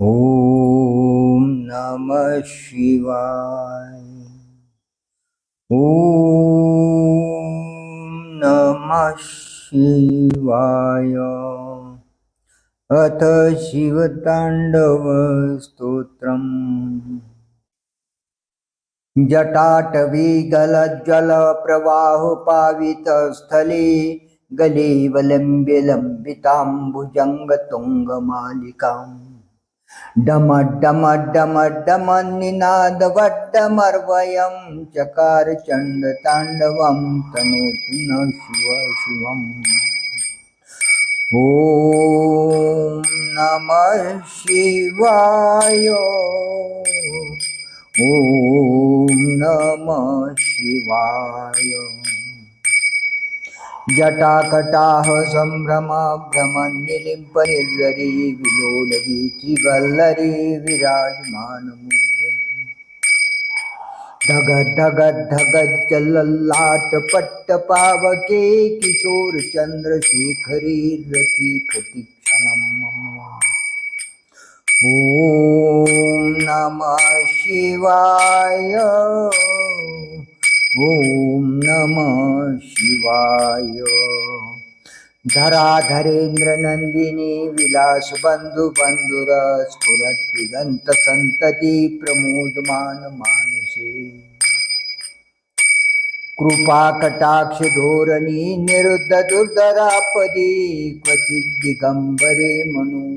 ॐ नमः शिवाय। ॐ नमः शिवाय। अथ शिवताण्डवस्तोत्रम्। जटाटवीगलज्जलप्रवाहपावितस्थले गलेवलम्ब्य लम्बिताम्बुजङ्गतुङ्गमालिकाम् डम डम डम डम निनादवड्डमर्वयं चकार चण्डताण्डवं तनोतु न शिव शिवम् ॐ नमः शिवाय। ॐ नमः शिवाय जटाकटाह सम्भ्रमा भ्रमन्निलिम्पनिर्वरी विलोलगीतिवल्लरी विराजमानमुद्र धगद्धगद्धगज्जल्लाटपट्टपावके किशोरचन्द्रशेखरी रतिप्रतिक्षणं मम ओ नम शिवाय। ओम नम शिवाय। धराधरेन्द्र नंदिनी विलास बंधु बंधुर स्फुरत दिगंत संतती प्रमोदमान मानुषे कृपा कटाक्ष धोरणी निरुद्ध दुर्धरापदी क्वचित दिगंबरे म्हणून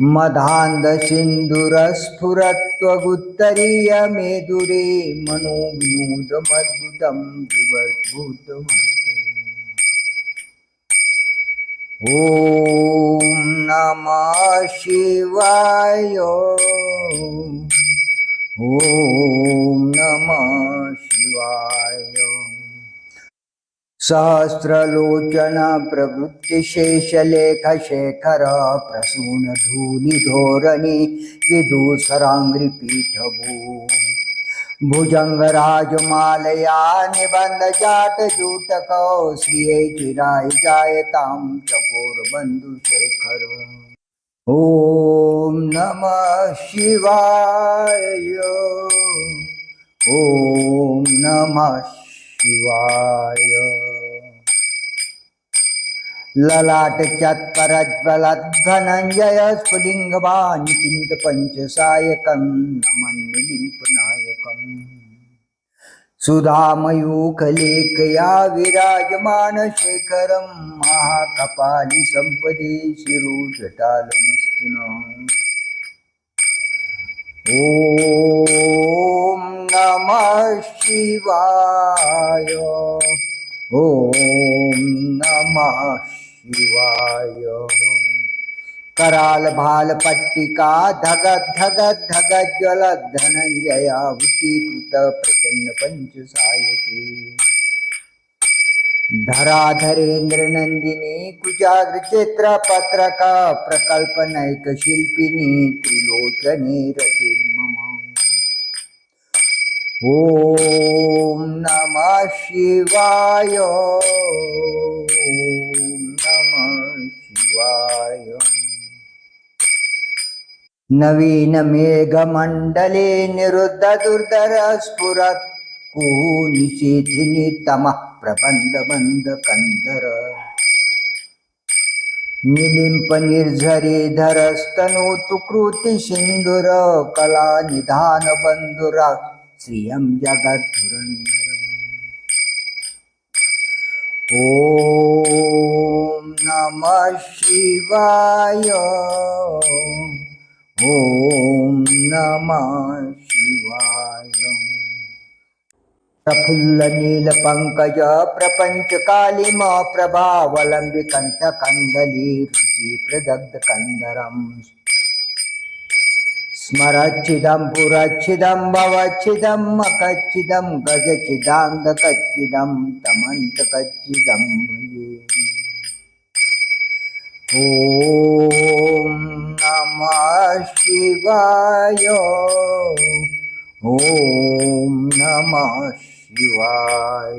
मदान्धसिन्दुरस्फुरत्वगुत्तरीयमेदुरे मनोविनोदमद्भुतं विवर्भूतमर्दिनि ॐ नमः शिवाय। ॐ नमः शिवाय सहस्रलोचन प्रवृत्तिशेषलेखशेखर प्रसूनधूलिधोरणि विदूसराङ्घ्रिपीठभू भुजङ्गराजमालया निबन्धजाटजूटकौ श्रिये चिराय जायतां चकोरबन्धुशेखर ॐ नमः शिवाय। ॐ नमः शिवाय। ललाटचत्परज्वलध्वनञ्जय स्फुलिङ्गवानिपिण्डपञ्चसायकं नमन्निलिम्पनायकम् सुधामयूखलेखया विराजमानशेखरं महाकपालि सम्पदे शिरोजटालमस्तु नः ॐ नमः शिवाय। ॐ नमः शिवाय। कराल भाल पट्टिका धगत धगत धगत ज्वल धनञ्जया हुतीकृत प्रचन्न पञ्चसायके धराधरेन्द्रनन्दिनी कुचाग्रचित्रपत्रका प्रकल्पनैकशिल्पिनी त्रिलोचने रतिर्मम ॐ नमः शिवाय ॐ नमः शिवाय. नवीनमेघमण्डले निरुद्धदुर्धरस्फुरत् कुनिशीथिनि तमः प्रबन्धबन्धकन्दर निलिम्पनिर्झरिधरस्तनोतु कृतिसिन्धुर कलानिधानबन्धुरा श्रियं जगद्धुरन्धर ॐ नमः शिवाय। ॐ नमः शिवाय। प्रफुल्लनीलपङ्कज प्रपञ्चकालिम प्रभावलम्बिकण्ठकन्दली रुचि प्रदग्धकन्दरम् स्मरच्छिदं पुरच्छिदं भवच्छिदं मकच्छिदं गजच्छिदान्धकच्छिदं तमन्तकच्छिदं भजे ॐ नमः शिवाय। ॐ नमः शिवाय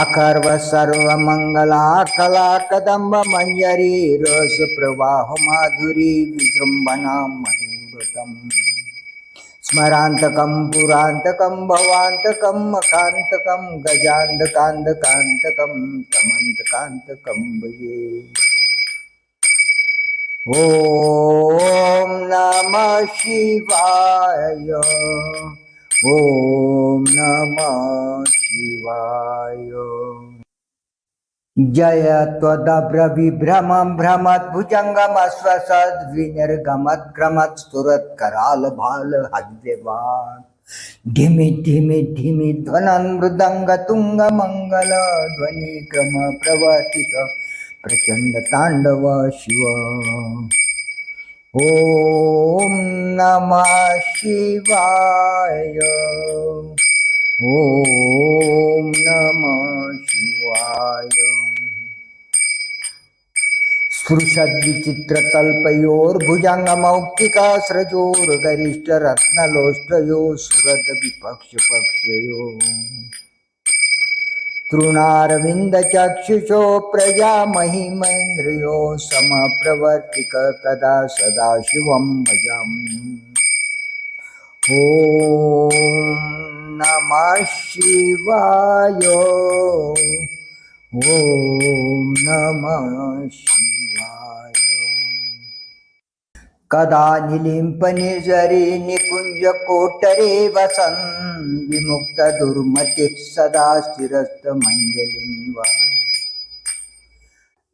आकर्व सर्वमङ्गलाकलाकदम्बमञ्जरी रसप्रवाहमाधुरी विजृम्भणां महीमृतम् स्मरान्तकं पुरान्तकं भवान्तकं मकान्तकं तमंत तमन्तकान्तकं भजे ओम नमः शिवाय ॐ नमः शिवाय। जय त्वदभ्रविभ्रमं भ्रमद्भुजङ्गमश्वसद्विनिर्गमद्ग्रमत् स्फुरत्करालभाल हव्यवान् धिमि धिमि धिमि ध्वनन् मृदङ्गतुङ्गमङ्गल ध्वनिक्रम प्रवर्तित प्रचण्डताण्डव शिव। ॐ नमः शिवाय। ॐ नमः शिवाय। स्पृशद्विचित्रतल्पयोर्भुजङ्गमौक्तिकास्रजोर्गरिष्ठरत्नलोष्टयो सुरदविपक्षपक्षयो तृणारविन्दचक्षुषो प्रजामहिमेन्द्रियो समप्रवर्तिक कदा सदा शिवं भजामि। ॐ नमः शिवाय। ॐ नमः शिवाय कदा निलिम्पनिजरे निकुञ्जकोटरे वसन् विमुक्तदुर्मतिः सदा स्थिरस्तमञ्जलिं वा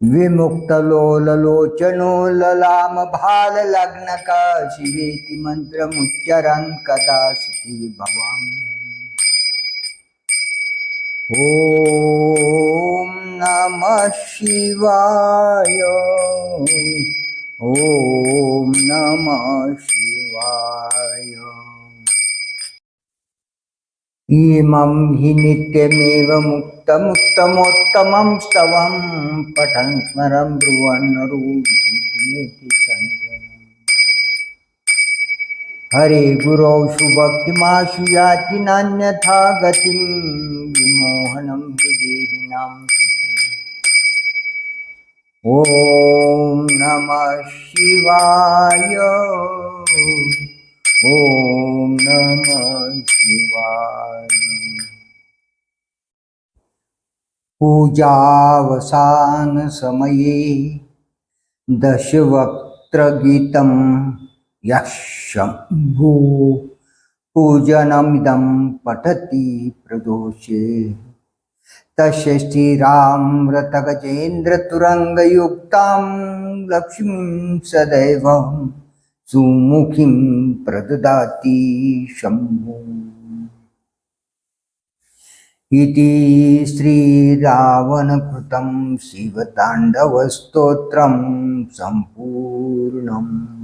विमुक्तलोललोचनो ललामभाललग्नका शिवेति मन्त्रमुच्चरन् कदा सुखी भवामि ॐ नमः शिवाय ॐ नमः शिवाय। इमं हि नित्यमेव मुक्तमुत्तमोत्तमं स्तवं पठन् स्मरं सन्तनम् हरे गुरौ सुभक्तिमाशु याति नान्यथा गतिं विमोहनं हि देहिनां ॐ नमः शिवाय। ॐ नमः शिवाय। पूजावसानसमये दशवक्त्रगीतं यः शम्भो। पूजनमिदं पठति प्रदोषे तस्य श्रीरामव्रतगजेन्द्रतुरङ्गयुक्तां लक्ष्मीं सदैव सुमुखीं प्रददाति शम्भो। इति श्रीरावणकृतं शिवताण्डवस्तोत्रं सम्पूर्णम्।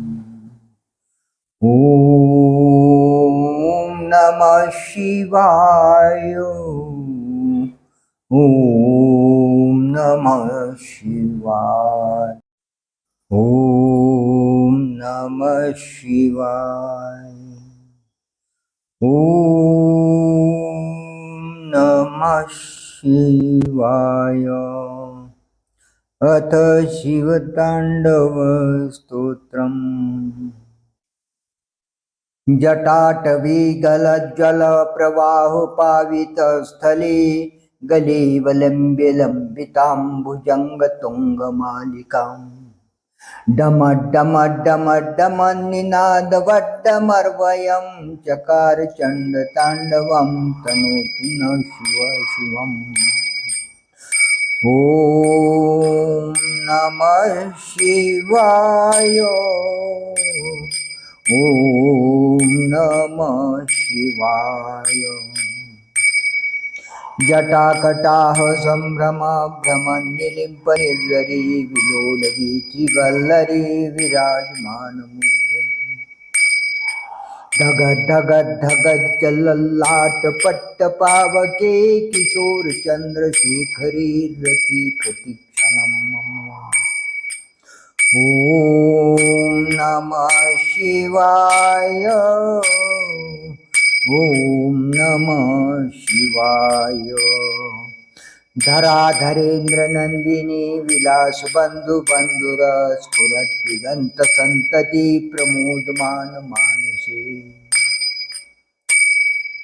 ॐ नमः शिवाय ॐ नमः शिवाय। ॐ नमः शिवाय। ॐ नमः शिवाय। अथ शिवताण्डवस्तोत्रम् जटाटवीगलज्जलप्रवाहपावितस्थले गलेवलम्ब्य लम्बिताम्बुजङ्गतुङ्गमालिकाम् डम डम डम डम निनादवड्डमर्वयं चकार चण्डताण्डवं तनोतु न शिव शिवम्। ॐ नमः शिवाय। ॐ नमः शिवाय जटाकटाह सम्भ्रमा भ्रमन्निलिम्पनिर्वरी विलोलगीतिवल्लरी विराजमानमुद्र धग धग धग चलल्लाट पट्ट पावके किशोर चंद्र शेखरी रति प्रतीक्षणम ओम नमः शिवाय। ॐ नमः शिवाय। धराधरेन्द्रनन्दिनी विलासबन्धुबन्धुर स्फुरद्दिगन्तसन्तति प्रमोदमान मानसे।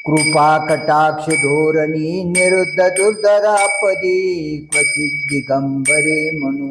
कृपाकटाक्षधोरणी निरुद्ध दुर्धरापदी क्वचित् दिगम्बरे मनो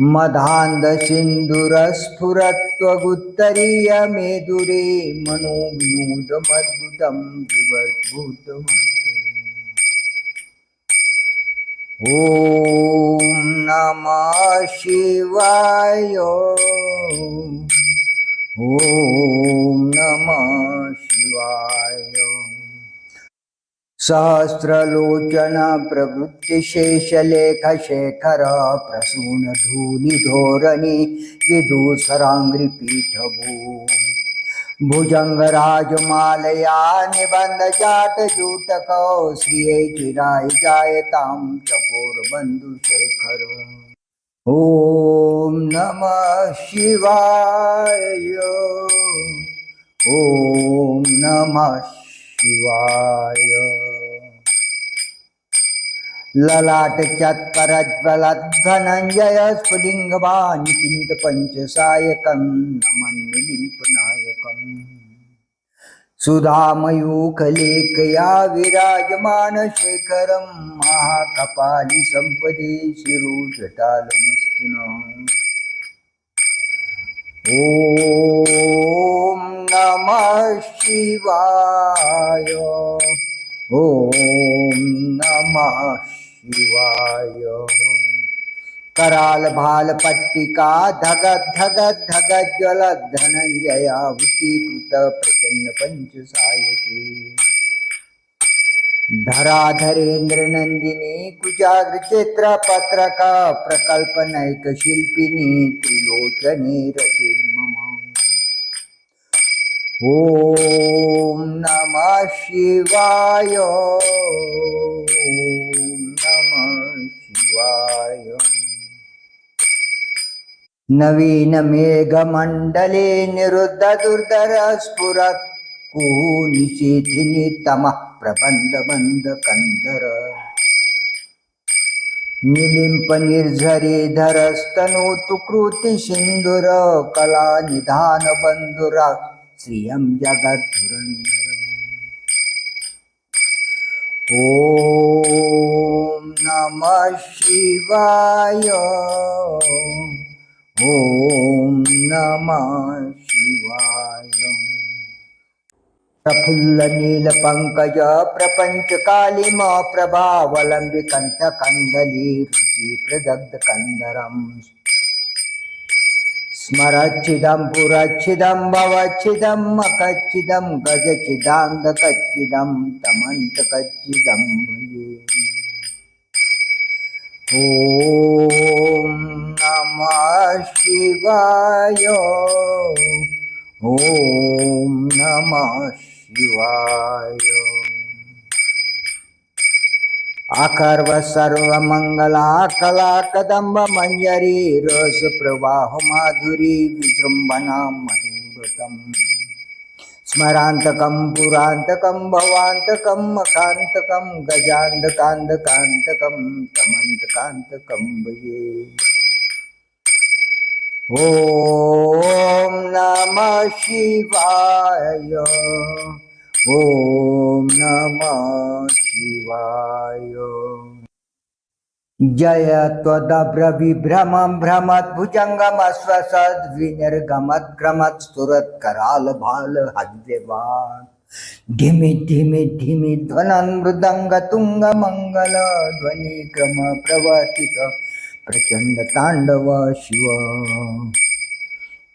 कुङ्कुमद्रव प्रलिप्तदिग्वधूलिके मदान्धसिन्दुरस्फुरत्वगुत्तरीयमेदुरे मनोविनोदमद्भुतं विवर्भूतमर्दिनि ॐ नमः शिवाय। ॐ नमः शिवाय सहस्रलोचन प्रवृत्तिशेषलेखशेखर प्रसूनधूलिधोरणि विदूसराङ्घ्रिपीठभू भुजङ्गराजमालया निबन्धजाटजूटकौ श्रिये चिराय जायतां चकोरबन्धुशेखर ॐ नमः शिवाय। ॐ नमः शिवाय. ललाटच्यात्परज्वला धनञ्जय स्फुलिङ्गवानि पिन्दपञ्चसायकं नमन्मिलिम्पनायकम् सुधामयूखलेकया विराजमानशेखरं महाकपालि सम्पदे शिरोजटालमस्तु ॐ नमः शिवाय। ॐ नमः शिवाय। कराल भाल पट्टिका धगत् धगत् धगत् ज्वल धनञ्जयाहुतीकृत प्रसन्न पञ्चसायके धराधरेन्द्रनन्दिनी कुचाग्रचित्र पत्रका प्रकल्पनैकशिल्पिनी त्रिलोचने रतिर्मम ॐ नमः शिवाय। नमः शिवाय। नवीनमेघमण्डले निरुद्धदुर्धर स्फुरत् कुनिशीथिनि तमः प्रबन्धबन्धकन्दर। निलिम्पनिर्झरिधरस्तनोतु कृतिसिन्धुर कलानिधानबन्धुरा श्रियं जगद्धुरन्धर ॐ नमः शिवाय। ॐ नमः शिवाय प्रफुल्लनीलपङ्कज प्रपञ्चकालिम प्रभावलम्बि कण्ठकन्दली रुचि प्रदग्धकन्दरम् स्मरच्छिदं पुरच्छिदं भवच्छिदं मकच्छिदं गजच्छिदान्धकच्छिदं तमन्तकच्छिदं भजे। ॐ नमः शिवाय। ॐ नमः शिवाय आकर्व सर्वमङ्गलाकलाकदम्बमञ्जरी रसप्रवाहमाधुरी विजृम्भणां महीमृतम्। स्मरान्तकं, पुरान्तकं, भवान्तकं मकान्तकं गजान्तकान्तकान्तकं तमन्तकान्तकं भजे ओम नमः शिवाय। ॐ नमः शिवाय। जय त्वदभ्रविभ्रमं भ्रमद्भुजङ्गमश्वसद्विनिर्गमद्ग्रमत् स्फुरत्करालभाल हव्यवान् धिमि धिमि धिमि ध्वनन् मृदङ्गतुङ्गमङ्गल ध्वनिक्रम प्रवर्तित प्रचण्डताण्डव शिव।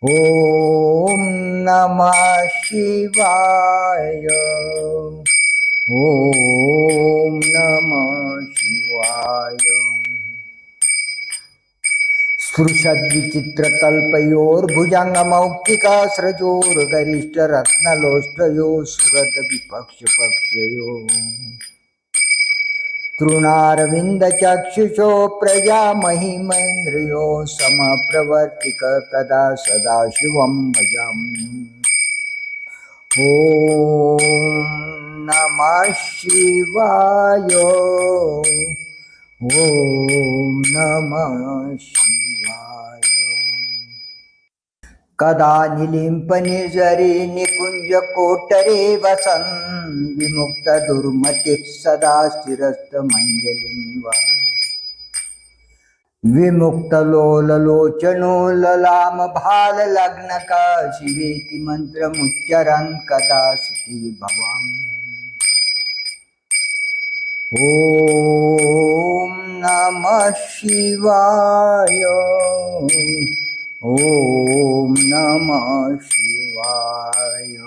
ॐ नमः शिवाय। ॐ नमः शिवाय। स्पृशद्विचित्रतल्पयोर्भुजङ्गमौक्तिकास्रजोर्गरिष्ठरत्नलोष्टयो सुरदविपक्षपक्षयो तृणारविन्दचक्षुषो प्रजामहिमेन्द्रियो समप्रवर्तिक कदा सदा शिवं भजामि। ॐ नमः शिवाय। कदा निलिम्पनिजरे निकुञ्जकोटरे वसन् विमुक्तदुर्मतिः सदा स्थिरस्तमञ्जलिं विमुक्तलोललोचनो ललामभाललग्नका शिवेति मन्त्रमुच्चरन् कदा सुखी भवामि। ॐ नमः शिवाय। ॐ नमः शिवाय।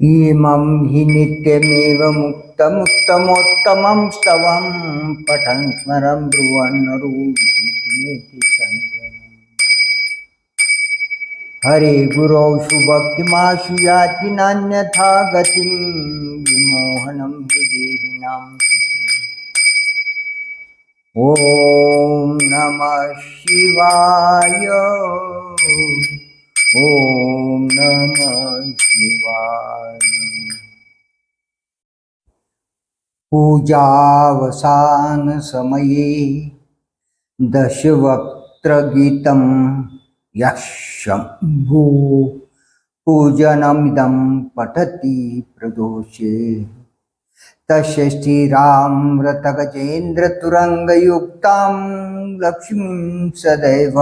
इमं हि नित्यमेव मुक्तमुत्तमोत्तमं स्तवं पठन् स्मरं ब्रुवन्नरुविशुद्धिमेति सन्तनम् हरे गुरौ सुभक्तिमाशु याति नान्यथा गतिं विमोहनं हि देहिनां ॐ नमः शिवाय। ॐ नमः शिवाय। पूजावसानसमये दशवक्त्रगीतं यः शम्भो। पूजनमिदं पठति प्रदोषे तस्य श्रीरामव्रतगजेन्द्रतुरङ्गयुक्तां लक्ष्मीं सदैव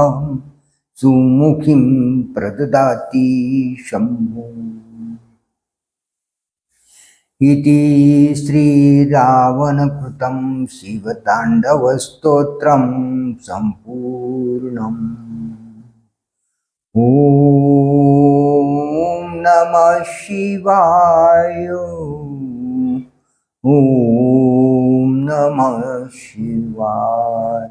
सुमुखीं प्रददाति शम्भो। इति श्रीरावणकृतं शिवताण्डवस्तोत्रं सम्पूर्णम्। ॐ नमः शिवाय ઓમ નમઃ શિવાય